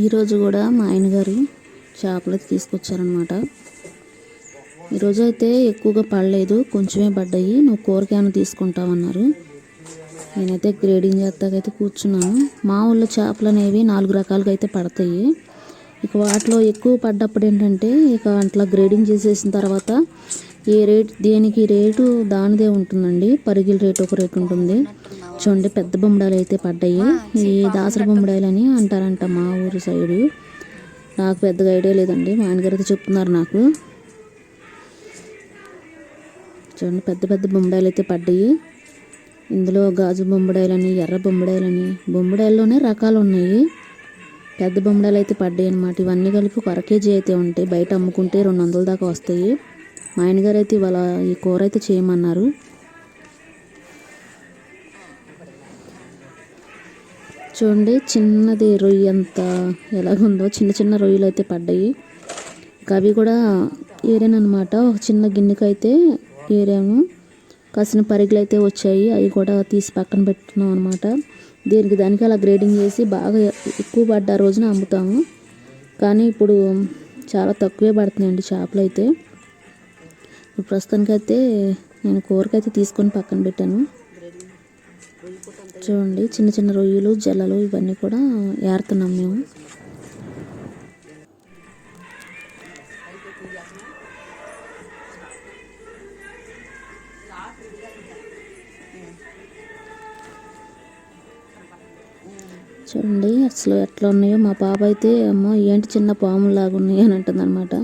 ఈరోజు కూడా మా ఆయనగారు చేపలు తీసుకొచ్చారనమాట ఈరోజు అయితే ఎక్కువగా పడలేదు కొంచెమే పడ్డాయి. నువ్వు కూరకి తీసుకుంటావన్నారు. నేనైతే గ్రేడింగ్ చేస్తాకైతే కూర్చున్నాను. మా ఊళ్ళో చేపలు అనేవి నాలుగు రకాలుగా అయితే పడతాయి. ఇక వాటిలో ఎక్కువ పడ్డప్పుడు ఏంటంటే ఇక అట్లా గ్రేడింగ్ చేసేసిన తర్వాత ఏ రేట్ దేనికి రేటు దానిదే ఉంటుందండి. పరిగిల రేటు ఒక రేటు ఉంటుంది. చూడండి పెద్ద బొమ్మడాలు అయితే పడ్డాయి ఈ దాసర బొమ్మడాలు అని అంటారంట మా ఊరు సైడు. నాకు పెద్దగా ఐడియా లేదండి మా ఆయనగారు అయితే చెప్తున్నారు నాకు. చూడండి పెద్ద పెద్ద బొమ్మడాలు అయితే పడ్డాయి. ఇందులో గాజు బొమ్మడాయలని ఎర్ర బొమ్మడాయలని బొమ్మడాయల్లోనే రకాలు ఉన్నాయి. పెద్ద బొమ్మడాలు అయితే పడ్డాయి అనమాట ఇవన్నీ కలిపి ఒక అర కేజీ అయితే ఉంటాయి. బయట అమ్ముకుంటే రెండు వందల దాకా వస్తాయి. మా ఆయనగారు అయితే ఇవాళ ఈ కూర అయితే చేయమన్నారు. చూడండి చిన్నది రొయ్యి అంత ఎలాగుందో. చిన్న చిన్న రొయ్యలు అయితే పడ్డాయి. ఇంకా అవి కూడా ఏరేనమాట ఒక చిన్న గిన్నెకైతే ఏరాము. కాసిన పరిగలు అయితే వచ్చాయి. అవి కూడా తీసి పక్కన పెట్టుకున్నాం అనమాట దీనికి దానికి అలా గ్రేడింగ్ చేసి బాగా ఎక్కువ పడ్డ రోజున అమ్ముతాము. కానీ ఇప్పుడు చాలా తక్కువే పడుతున్నాయండి చేపలు అయితే ప్రస్తుతానికైతే నేను కూరకైతే తీసుకొని పక్కన పెట్టాను. చూడండి. చిన్న చిన్న రొయ్యలు జల్లలు ఇవన్నీ కూడా ఏరుతున్నాం మేము. చూడండి అసలు ఎట్లా ఉన్నాయో. మా పాప అయితే అమ్మో ఏంటి చిన్న పాములాగా ఉన్నాయి? అని అంటుంది అనమాట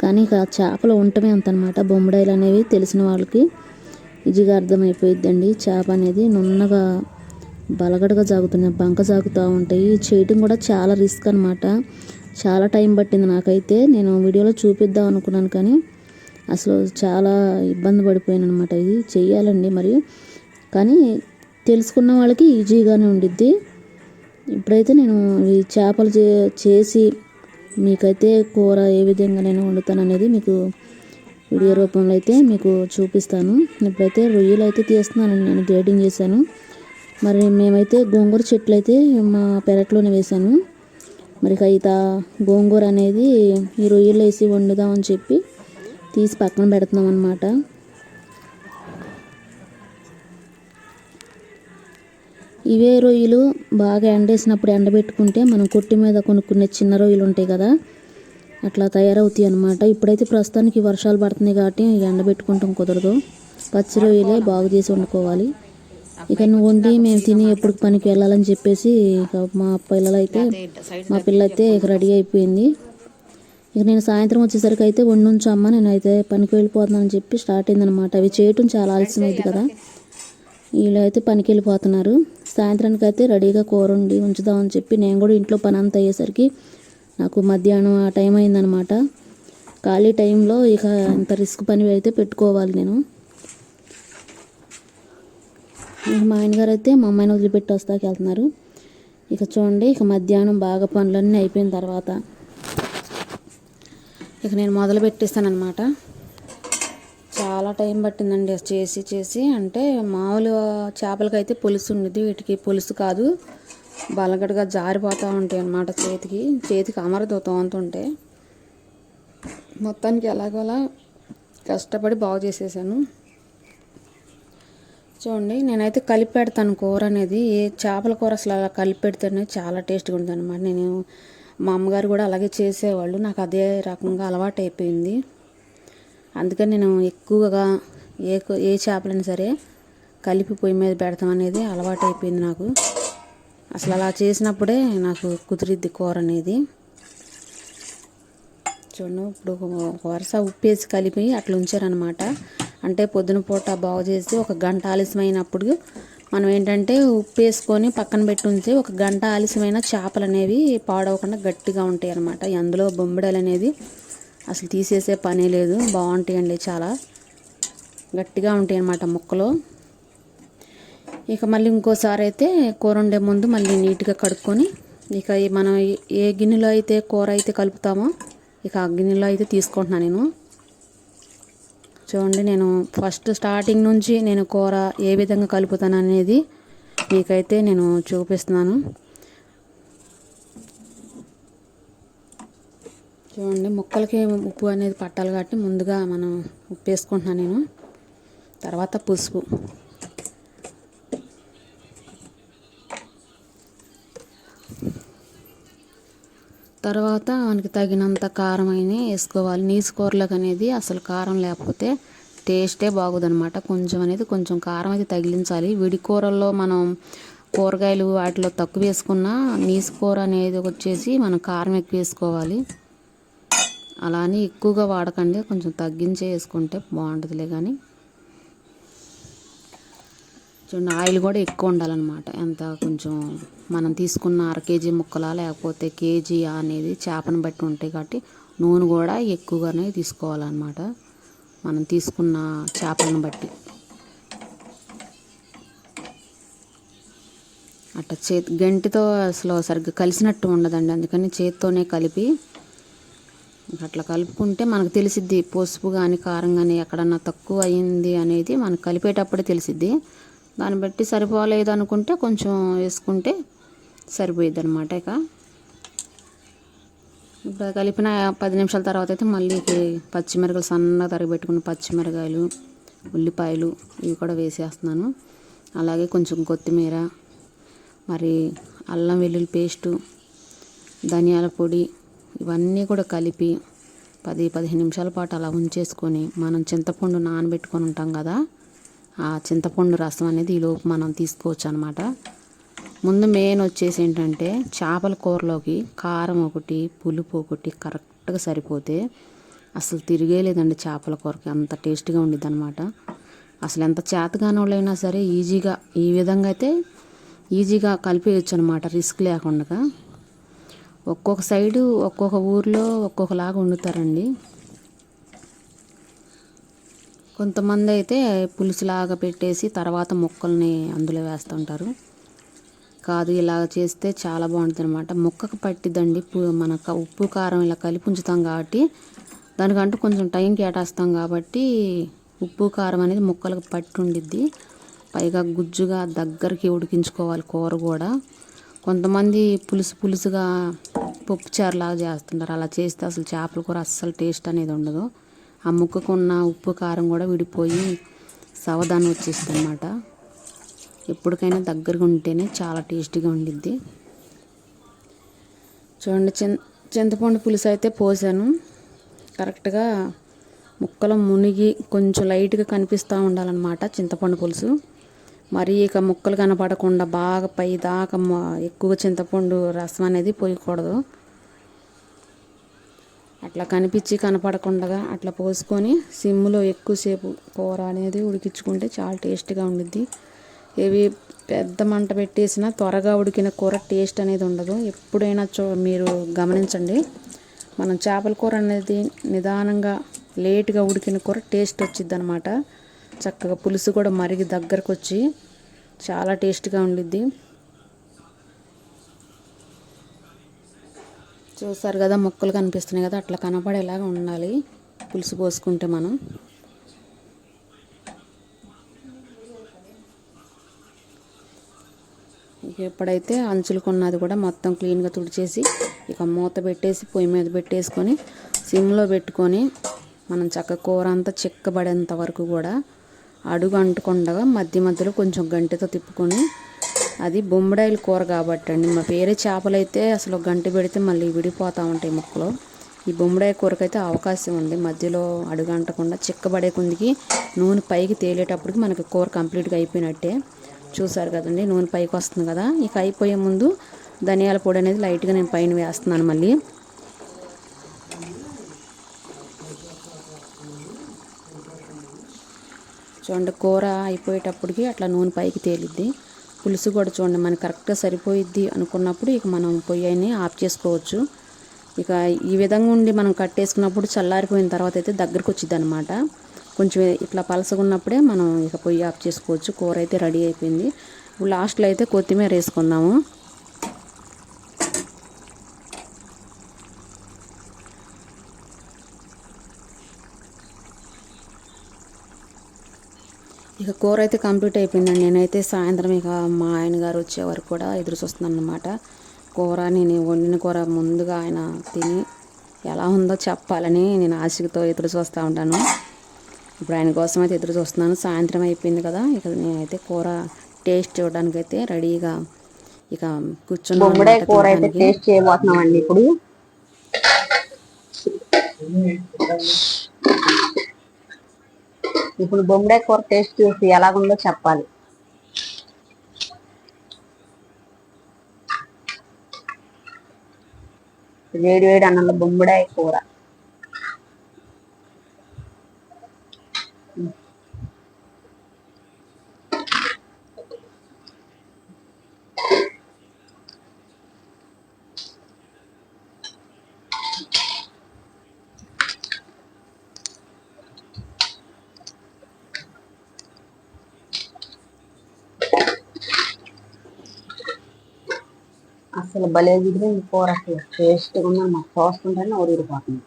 కానీ ఇక చేపలు ఉండటమే అంత అనమాట బొమ్మడాయిలు అనేవి తెలిసిన వాళ్ళకి ఈజీగా అర్థమైపోయిద్దండి. చేప అనేది నున్నగా బలగడగా జాగుతున్నాయి బంక సాగుతూ ఉంటాయి చేయటం కూడా చాలా రిస్క్ అనమాట చాలా టైం పట్టింది నాకైతే. నేను వీడియోలో చూపిద్దాం అనుకున్నాను కానీ అసలు చాలా ఇబ్బంది పడిపోయాను అనమాట ఇది చెయ్యాలండి మరి. కానీ తెలుసుకున్న వాళ్ళకి ఈజీగానే ఉండిద్ది. ఇప్పుడైతే నేను ఈ చేపలు చే చేసి మీకైతే కూర ఏ విధంగా నేను వండుతాను అనేది మీకు వీడియో రూపంలో అయితే మీకు చూపిస్తాను. ఇప్పుడైతే రొయ్యలు అయితే తీస్తున్నానండి నేను గ్రేడింగ్ చేశాను. మరి మేమైతే గోంగూర చెట్లు అయితే మా పెరట్లోనే వేశాను. మరి అయితే గోంగూర అనేది ఈ రొయ్యలు వేసి వండుదామని చెప్పి తీసి పక్కన పెడుతున్నాం అనమాట ఇవే రొయ్యలు బాగా ఎండేసినప్పుడు ఎండబెట్టుకుంటే మనం కొట్టి మీద కొనుక్కునే చిన్న రొయ్యలు ఉంటాయి కదా అట్లా తయారవుతాయి అనమాట ఇప్పుడైతే ప్రస్తుతానికి వర్షాలు పడుతున్నాయి కాబట్టి ఎండబెట్టుకుంటాం కుదరదు. పచ్చి రొయ్యలే బాగు చేసి వండుకోవాలి. ఇక నువ్వు వండి మేము తిని ఎప్పుడు పనికి వెళ్ళాలని చెప్పేసి ఇక మా పిల్లలు అయితే మా పిల్ల అయితే ఇక రెడీ అయిపోయింది. ఇక నేను సాయంత్రం వచ్చేసరికి అయితే వండి అమ్మ నేను అయితే పనికి వెళ్ళిపోతున్నానని చెప్పి స్టార్ట్ అయిందనమాట అవి చేయటం చాలా ఆలస్యం అయింది కదా. వీళ్ళు అయితే పనికి వెళ్ళిపోతున్నారు. సాయంత్రానికి అయితే రెడీగా కూర వండి ఉంచుదామని చెప్పి నేను కూడా ఇంట్లో పని అంతా అయ్యేసరికి నాకు మధ్యాహ్నం ఆ టైం అయిందనమాట ఖాళీ టైంలో ఇక ఇంత రిస్క్ పని అయితే పెట్టుకోవాలి నేను. మా ఆయన గారు అయితే మా అమ్మాయిని వదిలిపెట్టి వస్తాకి వెళ్తున్నారు. ఇక చూడండి ఇక మధ్యాహ్నం బాగా పనులన్నీ అయిపోయిన తర్వాత ఇక నేను మొదలు పెట్టేస్తానమాట చాలా టైం పట్టిందండి చేసి చేసి. అంటే మామూలు చేపలకైతే పులుసు ఉండేది వీటికి పులుసు కాదు. బలగడగా జారిపోతూ ఉంటాయి అన్నమాట చేతికి. చేతికి అమరదు తోంతుంటే మొత్తానికి ఎలాగోలా కష్టపడి బాగు చేసేసాను. చూడండి నేనైతే కలిపి పెడతాను కూర అనేది. ఏ చేపల కూర అసలు అలా కలిపి పెడితేనే చాలా టేస్ట్గా ఉంటుంది అనమాట నేను మా అమ్మగారు కూడా అలాగే చేసేవాళ్ళు. నాకు అదే రకంగా అలవాటు అయిపోయింది. అందుకని నేను ఎక్కువగా ఏ ఏ చేపలైనా సరే కలిపి పొయ్యి మీద పెడతాం అనేది అలవాటు అయిపోయింది నాకు. అసలు అలా చేసినప్పుడే నాకు కుదిరిద్ది కూర అనేది. చూడండి ఇప్పుడు ఒక వరుస వేసి కలిపి అట్లా ఉంచారనమాట అంటే పొద్దున పూట బాగు చేసి ఒక గంట ఆలస్యమైనప్పుడు మనం ఏంటంటే ఉప్పు వేసుకొని పక్కన పెట్టి ఉంచి ఒక గంట ఆలస్యమైన చేపలు అనేవి పాడవకుండా గట్టిగా ఉంటాయి అన్నమాట. అందులో బొమ్మిడలు అనేది అసలు తీసేసే పనే లేదు. బాగుంటాయండి చాలా. గట్టిగా ఉంటాయి అన్నమాట ముక్కలు. ఇక మళ్ళీ ఇంకోసారి అయితే కూర వండే ముందు మళ్ళీ నీట్గా కడుక్కొని ఇక మనం ఏ గిన్నెలో అయితే కూర అయితే కలుపుతామో ఇక ఆ గిన్నెలో అయితే తీసుకుంటున్నాను నేను. చూడండి నేను ఫస్ట్ స్టార్టింగ్ నుంచి నేను కూర ఏ విధంగా కలుపుతాను అనేది మీకైతే నేను చూపిస్తున్నాను. చూడండి ముక్కలకి ఉప్పు అనేది పట్టాలి కాబట్టి ముందుగా మనం ఉప్పు వేసుకుంటున్నాను నేను. తర్వాత పసుపు తర్వాత మనకి తగినంత కారం అయినా వేసుకోవాలి. నీసు కూరలకు అనేది అసలు కారం లేకపోతే టేస్టే బాగుదనమాట కొంచెం అనేది కొంచెం కారం అయితే తగిలించాలి. విడి కూరల్లో మనం కూరగాయలు వాటిలో తక్కువ వేసుకున్నా నీసు కూర అనేది వచ్చేసి మనం కారం ఎక్కువ వేసుకోవాలి. అలా అని ఎక్కువగా వాడకండి. కొంచెం తగ్గించే వేసుకుంటే బాగుంటుందిలే కానీ చూడండి ఆయిల్ కూడా ఎక్కువ ఉండాలన్నమాట. ఎంత కొంచెం మనం తీసుకున్న అర కేజీ ముక్కలా లేకపోతే కేజీ అనేది చేపను బట్టి ఉంటాయి కాబట్టి నూనె కూడా ఎక్కువగానే తీసుకోవాలన్నమాట. మనం తీసుకున్న చేపలను బట్టి. అట్లా చేతి గంటితో అసలు సరిగ్గా కలిసినట్టు ఉండదండి. అందుకని చేత్తోనే కలిపి అట్లా కలుపుకుంటే మనకు తెలిసిద్ది పసుపు కానీ కారం కానీ ఎక్కడన్నా తక్కువ అయింది అనేది మనకు కలిపేటప్పుడే తెలిసిద్ది. దాన్ని బట్టి సరిపోలేదు అనుకుంటే కొంచెం వేసుకుంటే సరిపోయిద్ది అనమాట ఇక. ఇప్పుడు కలిపిన పది నిమిషాల తర్వాత అయితే మళ్ళీ పచ్చిమిరకాయలు సన్నగా తరిగిపెట్టుకున్న పచ్చిమిరకాయలు ఉల్లిపాయలు ఇవి కూడా వేసేస్తున్నాను. అలాగే కొంచెం కొత్తిమీర మరి అల్లం వెల్లుల్లి పేస్టు ధనియాల పొడి ఇవన్నీ కూడా కలిపి పది పదిహేను నిమిషాల పాటు అలా ఉంచేసుకొని మనం చింతపండు నానబెట్టుకొని ఉంటాం కదా ఆ చింతపండు రసం అనేది ఈలోపు మనం తీసుకోవచ్చు అనమాట ముందు మెయిన్ వచ్చేసి ఏంటంటే చేపల కూరలోకి కారం ఒకటి పులుపు ఒకటి కరెక్ట్గా సరిపోతే అసలు తిరిగే లేదండి చేపల కూరకి. అంత టేస్ట్గా ఉండిద్ది అనమాట అసలు ఎంత చేతగానోళ్ళైనా సరే ఈజీగా ఈ విధంగా అయితే ఈజీగా కలిపేయచ్చు అనమాట రిస్క్ లేకుండా. ఒక్కొక్క సైడు ఒక్కొక్క ఊర్లో ఒక్కొక్కలాగా వండుతారండి. కొంతమంది అయితే పులుసులాగా పెట్టేసి తర్వాత ముక్కల్ని అందులో వేస్తుంటారు. కాదు ఇలా చేస్తే చాలా బాగుంటుంది అనమాట ముక్కకు పట్టిద్దండి మన ఉప్పు కారం ఇలా కలిపి ఉంచుతాం కాబట్టి దానికంటూ కొంచెం టైం కేటాస్తాం కాబట్టి ఉప్పు కారం అనేది ముక్కలకు పట్టి ఉండిద్ది పైగా గుజ్జుగా దగ్గరికి ఉడికించుకోవాలి కూర కూడా. కొంతమంది పులుసు పులుసుగా పప్పు చారులాగా చేస్తుంటారు. అలా చేస్తే అసలు చేపల కూర అస్సలు టేస్ట్ అనేది ఉండదు. ఆ ముక్కకున్న ఉప్పు కారం కూడా విడిపోయి సవధానం వచ్చేస్తుంది అనమాట ఎప్పటికైనా దగ్గరగా ఉంటేనే చాలా టేస్టీగా ఉండిద్ది. చూడండి చింత చింతపండు పులుసు అయితే పోసాను. కరెక్ట్గా ముక్కలు మునిగి కొంచెం లైట్గా కనిపిస్తూ ఉండాలన్నమాట చింతపండు పులుసు. మరి ఇక ముక్కలు కనపడకుండా బాగా పై దాకా ఎక్కువ చింతపండు రసం అనేది పోయకూడదు. అట్లా కనిపించి కనపడకుండా అట్లా పోసుకొని సిమ్లో ఎక్కువసేపు కూర అనేది ఉడికించుకుంటే చాలా టేస్ట్గా ఉండిద్ది. ఇవి పెద్ద మంట పెట్టేసిన త్వరగా ఉడికిన కూర టేస్ట్ అనేది ఉండదు. ఎప్పుడైనా చూ మీరు గమనించండి. మనం చేపల కూర అనేది నిదానంగా లేట్గా ఉడికిన కూర టేస్ట్ వచ్చింది అనమాట చక్కగా పులుసు కూడా మరిగి దగ్గరకు వచ్చి చాలా టేస్ట్గా ఉండిద్ది. చూస్తారు కదా మొక్కలు కనిపిస్తున్నాయి కదా అట్లా కనపడేలాగా ఉండాలి పులుసు పోసుకుంటే మనం. ఎప్పుడైతే అంచులుకున్నది కూడా మొత్తం క్లీన్గా తుడిచేసి ఇక మూత పెట్టేసి పొయ్యి మీద పెట్టేసుకొని సిమ్లో పెట్టుకొని మనం చక్క కూర అంతా చిక్కబడేంత వరకు కూడా అడుగు అంటుకుండగా మధ్య మధ్యలో కొంచెం గంటతో తిప్పుకొని అది బొమ్మడాయిల కూర కాబట్టి అండి మా పేరే చేపలైతే అసలు గంట పెడితే మళ్ళీ విడిపోతూ ఉంటాయి ముక్కలు. ఈ బొమ్మడాయి కూరకైతే అవకాశం ఉంది. మధ్యలో అడుగంటకుండా చిక్కబడే కొందికి నూనె పైకి తేలేటప్పటికి మనకి కూర కంప్లీట్గా అయిపోయినట్టే. చూసారు కదండి నూనె పైకి వస్తుంది కదా. ఇక అయిపోయే ముందు ధనియాల పొడి అనేది లైట్గా నేను పైన వేస్తున్నాను మళ్ళీ. చూడండి కూర అయిపోయేటప్పటికి అట్లా నూనె పైకి తేలిద్ది. పులుసు కూడా చూడండి మనకి కరెక్ట్గా సరిపోయిద్ది అనుకున్నప్పుడు ఇక మనం పొయ్యిని ఆఫ్ చేసుకోవచ్చు. ఇక ఈ విధంగా ఉండి మనం కట్టేసుకున్నప్పుడు చల్లారిపోయిన తర్వాత అయితే దగ్గరకు వచ్చింది అనమాట కొంచెం ఇట్లా పలసగా ఉన్నప్పుడే మనం ఇక పొయ్యి ఆఫ్ చేసుకోవచ్చు. కూర అయితే రెడీ అయిపోయింది. లాస్ట్లో అయితే కొత్తిమీర వేసుకుందాము. ఇక కూర అయితే కంప్లీట్ అయిపోయిందండి. నేనైతే సాయంత్రం ఇక మా ఆయన గారు వచ్చే వరకు కూడా ఎదురు చూస్తున్నాను అనమాట కూర నేను వండిన కూర ముందుగా ఆయన తిని ఎలా ఉందో చెప్పాలని నేను ఆశతో ఎదురు చూస్తూ ఉంటాను. ఇప్పుడు ఆయన కోసం అయితే ఎదురు చూస్తున్నాను. సాయంత్రం అయిపోయింది కదా ఇక నేనైతే కూర టేస్ట్ చూడడానికి అయితే రెడీగా ఇక కూర్చున్నాను కూర అయితే. టేస్ట్ ఇప్పుడు. ఇప్పుడు బొమ్మడాయి కూర టేస్ట్ చూసి ఎలాగుందో చెప్పాలి. వేడి వేడి అన్నంలో బొమ్మడాయి కూర. అసలు భలే కుదిరింది కూర. అసలు టేస్ట్గా ఉందని మాకు చూస్తుంటేనే ఊరిపోతుంది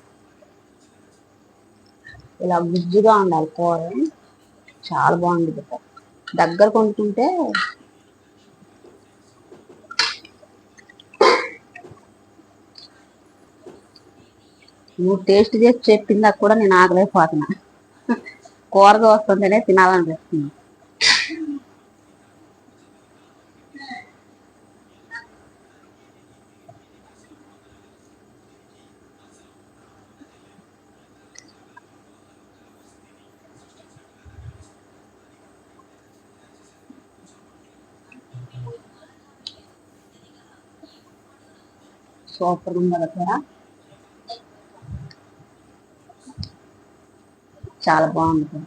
ఇలా గుజ్జుగా ఉండాలి కూర. చాలా బాగుంది దగ్గర కొనుక్కుంటే నువ్వు టేస్ట్ చేసి చెప్పిందా కూడా నేను ఆగలేకపోతున్నా. కూర వస్తుంటేనే తినాలనిపిస్తుంది. సూపర్ ఉంది కదా చాలా బాగుంది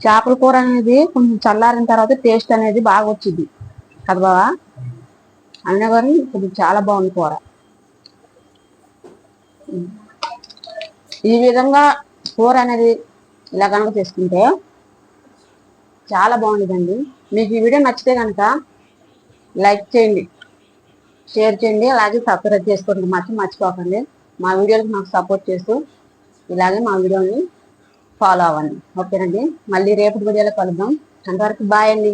చేపల కూర అనేది కొంచెం చల్లారిన తర్వాత టేస్ట్ అనేది బాగా వచ్చింది. కదా బావా? అయినా కానీ కొంచెం చాలా బాగుంది కూర. ఈ విధంగా కూర అనేది ఇలా కనుక చేసుకుంటే చాలా బాగుంటుందండి మీకు ఈ వీడియో నచ్చితే కనుక లైక్ చేయండి షేర్ చేయండి అలాగే సబ్స్క్రైబ్ చేసుకోండి మాత్రం మర్చిపోకండి. మా వీడియోలకు మాకు సపోర్ట్ చేస్తూ ఇలాగే మా వీడియోని ఫాలో అవ్వండి. ఓకేనండి? మళ్ళీ రేపటి వీడియోలో కలుద్దాం. అంతవరకు బాయ్ అండి.